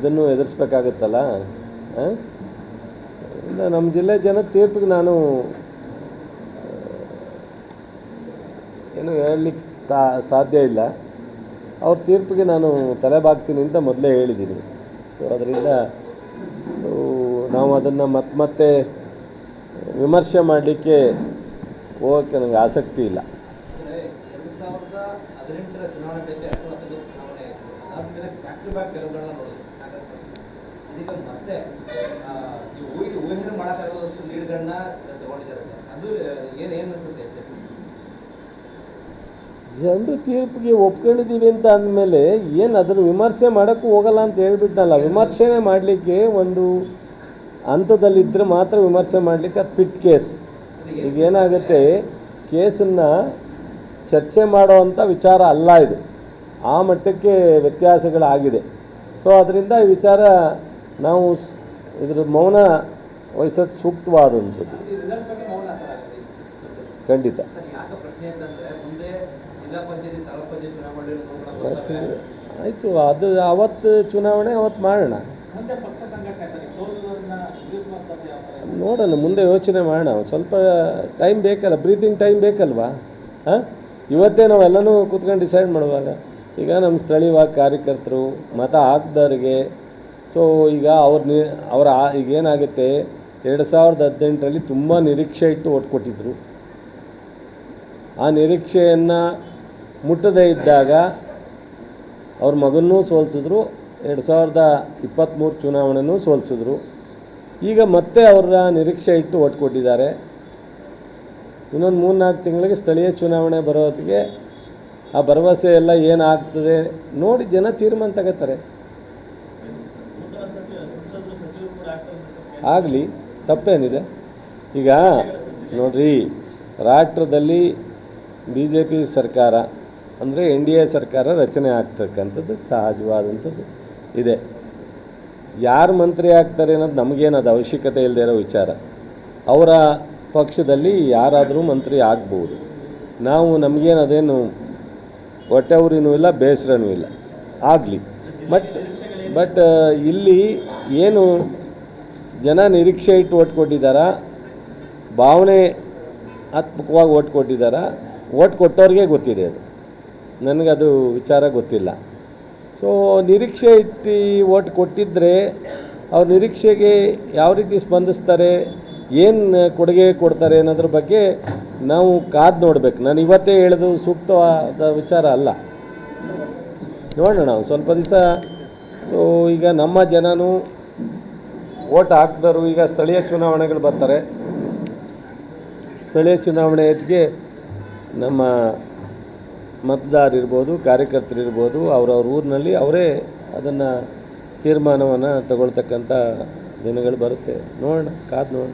ಇದನ್ನು ಎದುರಿಸ್ಬೇಕಾಗತ್ತಲ್ಲ? ನಮ್ಮ ಜಿಲ್ಲೆ ಜನ ತೀರ್ಪಿಗೆ ನಾನು ಏನು ಹೇಳಲಿಕ್ಕೆ ಸಾಧ್ಯ ಇಲ್ಲ. ಅವ್ರ ತೀರ್ಪಿಗೆ ನಾನು ತಲೆಬಾಗ್ತೀನಿ ಅಂತ ಮೊದಲೇ ಹೇಳಿದ್ದೀನಿ. ಸೊ ಅದರಿಂದ ಸೊ ನಾವು ಅದನ್ನು ಮತ್ತೆ ಮತ್ತೆ ವಿಮರ್ಶೆ ಮಾಡಲಿಕ್ಕೆ ಹೋಗೋಕ್ಕೆ ನನಗೆ ಆಸಕ್ತಿ ಇಲ್ಲ. ಚುನಾವಣೆ ಇದೀಗ ಮತ್ತೆ ಲೀಡ್ಗಳನ್ನ ತಗೊಂಡಿದ್ದಾರೆ. ಅದು, ಏನು ಏನು ಅನಿಸುತ್ತೆ ಜನರು ತೀರ್ಪಿಗೆ ಒಪ್ಕೊಂಡಿದ್ದೀವಿ ಅಂತ ಅಂದಮೇಲೆ ಏನು ಅದನ್ನು ವಿಮರ್ಶೆ ಮಾಡೋಕ್ಕೂ ಹೋಗಲ್ಲ ಅಂತ ಹೇಳ್ಬಿಟ್ನಲ್ಲ. ವಿಮರ್ಶೆನೇ ಮಾಡಲಿಕ್ಕೆ ಒಂದು ಹಂತದಲ್ಲಿದ್ದರೆ ಮಾತ್ರ ವಿಮರ್ಶೆ ಮಾಡಲಿಕ್ಕೆ ಅದು ಪಿಟ್ ಕೇಸ್. ಈಗ ಏನಾಗುತ್ತೆ? ಕೇಸನ್ನು ಚರ್ಚೆ ಮಾಡೋವಂಥ ವಿಚಾರ ಅಲ್ಲ ಇದು. ಆ ಮಟ್ಟಕ್ಕೆ ವ್ಯತ್ಯಾಸಗಳಾಗಿದೆ. ಸೊ ಅದರಿಂದ ಈ ವಿಚಾರ ನಾವು ಇದ್ರ ಮೌನ ವಹಿಸೋದು ಸೂಕ್ತವಾದಂಥದ್ದು. ಖಂಡಿತ. ಆಯ್ತು ಅದು ಅವತ್ತು ಚುನಾವಣೆ ಅವತ್ತು ಮಾಡೋಣ. ನೋಡೋಣ ಮುಂದೆ ಯೋಚನೆ ಮಾಡೋಣ. ಸ್ವಲ್ಪ ಟೈಮ್ ಬೇಕಲ್ಲ ಬ್ರೀತಿಂಗ್ ಟೈಮ್ ಬೇಕಲ್ವಾ? ಹಾಂ? ಇವತ್ತೇ ನಾವೆಲ್ಲನೂ ಕೂತ್ಕೊಂಡು ಡಿಸೈಡ್ ಮಾಡುವಾಗ ಈಗ ನಮ್ಮ ಸ್ಥಳೀಯವಾಗಿ ಕಾರ್ಯಕರ್ತರು ಮತ ಹಾಕ್ದವ್ರಿಗೆ ಸೊ ಈಗ ಅವ್ರ ನಿ, ಅವರ ಈಗ ಏನಾಗುತ್ತೆ, ಎರಡು ಸಾವಿರದ ಹದಿನೆಂಟರಲ್ಲಿ ತುಂಬ ನಿರೀಕ್ಷೆ ಇಟ್ಟು ಓಟ್ ಕೊಟ್ಟಿದ್ದರು ಆ ನಿರೀಕ್ಷೆಯನ್ನು ಮುಟ್ಟದೇ ಇದ್ದಾಗ ಅವ್ರ ಮಗನ್ನೂ ಸೋಲಿಸಿದ್ರು, ಎರಡು ಸಾವಿರದ ಇಪ್ಪತ್ತ್ಮೂರು ಚುನಾವಣೆನೂ ಸೋಲಿಸಿದ್ರು. ಈಗ ಮತ್ತೆ ಅವರ ನಿರೀಕ್ಷೆ ಇಟ್ಟು ಓಟ್ ಕೊಟ್ಟಿದ್ದಾರೆ. ಇನ್ನೊಂದು ಮೂರು ನಾಲ್ಕು ತಿಂಗಳಿಗೆ ಸ್ಥಳೀಯ ಚುನಾವಣೆ ಬರೋತ್ತಿಗೆ ಆ ಭರವಸೆ ಎಲ್ಲ ಏನಾಗ್ತದೆ ನೋಡಿ ಜನ ತೀರ್ಮಾನ ತಗೋತಾರೆ. ಆಗಲಿ ತಪ್ಪೇನಿದೆ. ಈಗ ನೋಡ್ರಿ, ರಾಷ್ಟ್ರದಲ್ಲಿ ಬಿ ಜೆ ಪಿ ಸರ್ಕಾರ ಅಂದರೆ ಎನ್ ಡಿ ಎ ಸರ್ಕಾರ ರಚನೆ ಆಗ್ತಕ್ಕಂಥದ್ದು ಸಹಜವಾದಂಥದ್ದು ಇದೆ. ಯಾರು ಮಂತ್ರಿ ಆಗ್ತಾರೆ ಅನ್ನೋದು ನಮಗೇನದು ಅವಶ್ಯಕತೆ ಇಲ್ಲದೆ ಇರೋ ವಿಚಾರ. ಅವರ ಪಕ್ಷದಲ್ಲಿ ಯಾರಾದರೂ ಮಂತ್ರಿ ಆಗ್ಬೋದು. ನಾವು ನಮಗೇನು ಅದೇನು ಹೊಟ್ಟೆ ಊರಿನೂ ಇಲ್ಲ, ಬೇಸರನೂ ಇಲ್ಲ. ಆಗಲಿ. ಬಟ್ ಬಟ್, ಇಲ್ಲಿ ಏನು ಜನ ನಿರೀಕ್ಷೆ ಇಟ್ಟು ಓಟ್ ಕೊಟ್ಟಿದ್ದಾರಾ? ಭಾವನೆ ಆತ್ಮಕವಾಗಿ ಓಟ್ ಕೊಟ್ಟಿದ್ದಾರಾ? ಓಟ್ ಕೊಟ್ಟವ್ರಿಗೆ ಗೊತ್ತಿದೆ ಅದು. ನನಗದು ವಿಚಾರ ಗೊತ್ತಿಲ್ಲ. ಸೊ ನಿರೀಕ್ಷೆ ಇಟ್ಟು ಓಟ್ ಕೊಟ್ಟಿದ್ದರೆ ಅವ್ರ ನಿರೀಕ್ಷೆಗೆ ಯಾವ ರೀತಿ ಸ್ಪಂದಿಸ್ತಾರೆ? ಏನು ಕೊಡುಗೆ ಕೊಡ್ತಾರೆ ಅನ್ನೋದ್ರ ಬಗ್ಗೆ ನಾವು ಕಾದು ನೋಡಬೇಕು. ನಾನು ಇವತ್ತೇ ಹೇಳೋದು ಸೂಕ್ತವಾದ ವಿಚಾರ ಅಲ್ಲ. ನೋಡೋಣ ಸ್ವಲ್ಪ ದಿವಸ. ಸೊ ಈಗ ನಮ್ಮ ಜನನೂ ಓಟ್ ಹಾಕಿದವರು ಈಗ ಸ್ಥಳೀಯ ಚುನಾವಣೆಗಳು ಬರ್ತಾರೆ. ಸ್ಥಳೀಯ ಚುನಾವಣೆ ಹೆಚ್ಚಿಗೆ ನಮ್ಮ ಮತದಾರರಿರ್ಬೋದು, ಕಾರ್ಯಕರ್ತರಿರ್ಬೋದು, ಅವ್ರವ್ರ ಊರಿನಲ್ಲಿ ಅವರೇ ಅದನ್ನು ತೀರ್ಮಾನವನ್ನು ತಗೊಳ್ತಕ್ಕಂಥ ದಿನಗಳು ಬರುತ್ತೆ. ನೋಡೋಣ, ಕಾದು ನೋಡೋಣ.